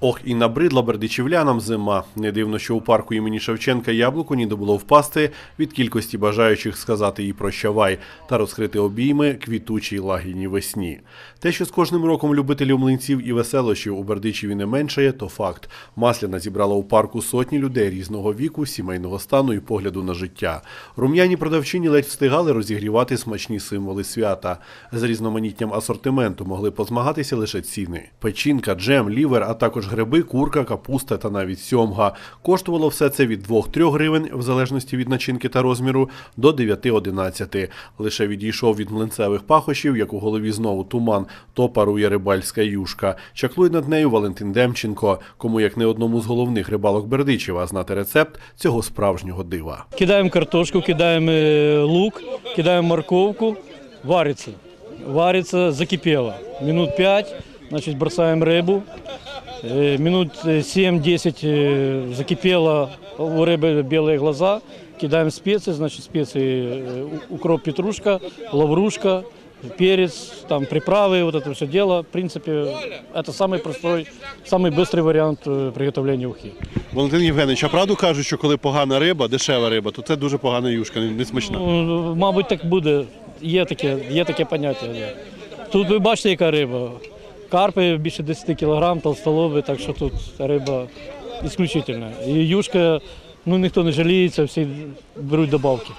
Ох, і набридла бердичівлянам зима. Не дивно, що у парку імені Шевченка яблуку ніде було впасти від кількості бажаючих сказати їй прощавай та розкрити обійми квітучій лагідній весні. Те, що з кожним роком любителів млинців і веселощів у Бердичеві не меншає, то факт. Масляна зібрала у парку сотні людей різного віку, сімейного стану і погляду на життя. Рум'яні продавчині ледь встигали розігрівати смачні символи свята. З різноманіттям асортименту могли позмагатися лише ціни. Печінка, джем, лівер, а також гриби, курка, капуста та навіть сьомга. Коштувало все це від 2-3 гривень, в залежності від начинки та розміру, до 9-11. Лише відійшов від млинцевих пахощів, як у голові знову туман, то парує рибальська юшка. Чаклує над нею Валентин Демченко, кому як не одному з головних рибалок Бердичева знати рецепт цього справжнього дива. Кидаємо картошку, кидаємо е, лук, кидаємо морковку, вариться. Вариться, закипело. Минут 5, значит, бросаем рыбу. Э, Минут э, 7-10 э, закипело, у рыбы белые глаза. Кидаем специи, значит, специи, э, у- укроп, петрушка, лаврушка, перец, там приправы, вот это все дело. В принципе, это самый простой, самый быстрый вариант э, приготовления ухи. Валентин Євгенович, а правду кажуть, що коли погана риба, дешева риба, то це дуже погана юшка, не смачна. Ну, Мабуть, так буде. Є таке, є таке поняття. Да. Тут ви бачите, яка риба. Карпи більше 10 кілограм, толстолоби, так що тут риба ісключительна. І юшка, ну ніхто не жаліється, всі беруть добавки.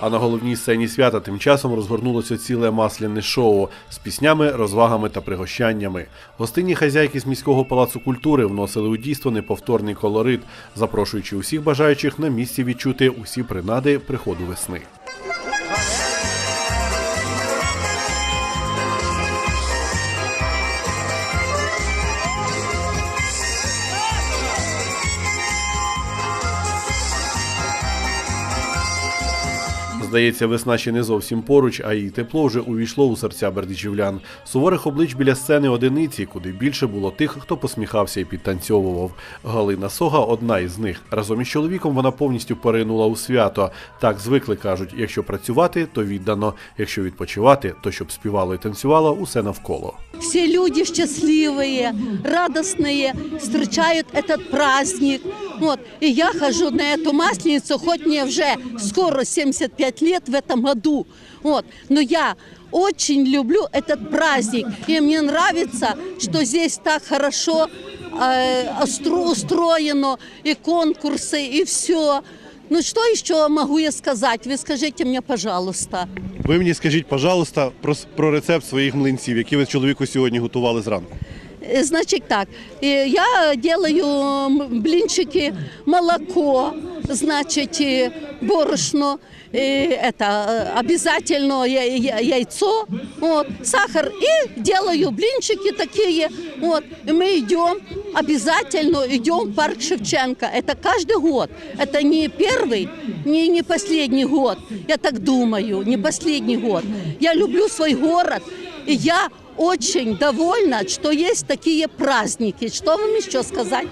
А на головній сцені свята тим часом розгорнулося ціле масляне шоу з піснями, розвагами та пригощаннями. Гостинні хазяйки з міського палацу культури вносили у дійство неповторний колорит, запрошуючи усіх бажаючих на місці відчути усі принади приходу весни. Здається, весна ще не зовсім поруч, а її тепло вже увійшло у серця бердичівлян. Суворих облич біля сцени одиниці, куди більше було тих, хто посміхався і підтанцьовував. Галина Сога одна із них. Разом із чоловіком вона повністю поринула у свято. Так звикли кажуть: якщо працювати, то віддано. Якщо відпочивати, то щоб співало і танцювало усе навколо. Все люди счастливые, радостные, встречают этот праздник. Вот. И я хожу на эту масленицу, хоть мне уже скоро 75 лет в этом году. Вот. Но я очень люблю этот праздник. И мне нравится, что здесь так хорошо э, остро- устроено, и конкурсы, и все. Ну что еще могу я сказать? Вы скажите мне, пожалуйста. Ви мені скажіть, пожалуйста, про, про рецепт своїх млинців, які ви чоловіку сьогодні готували зранку. Значит так, я делаю блинчики, молоко, значит, э, борошно, это обязательно яйцо, вот, сахар и делаю блинчики такие, вот, и мы идем, обязательно идем в парк Шевченко, это каждый год, это не первый, не, не последний год, я так думаю, не последний год. Я люблю свой город, и я очень довольна, что есть такие праздники. Что вам еще сказать?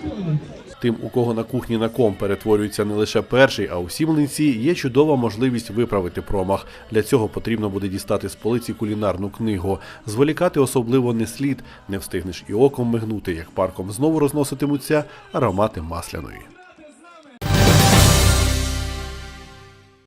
Тим, у кого на кухні на ком перетворюється не лише перший, а усі млинці, є чудова можливість виправити промах. Для цього потрібно буде дістати з полиці кулінарну книгу. Зволікати особливо не слід, не встигнеш і оком мигнути, як парком знову розноситимуться аромати масляної.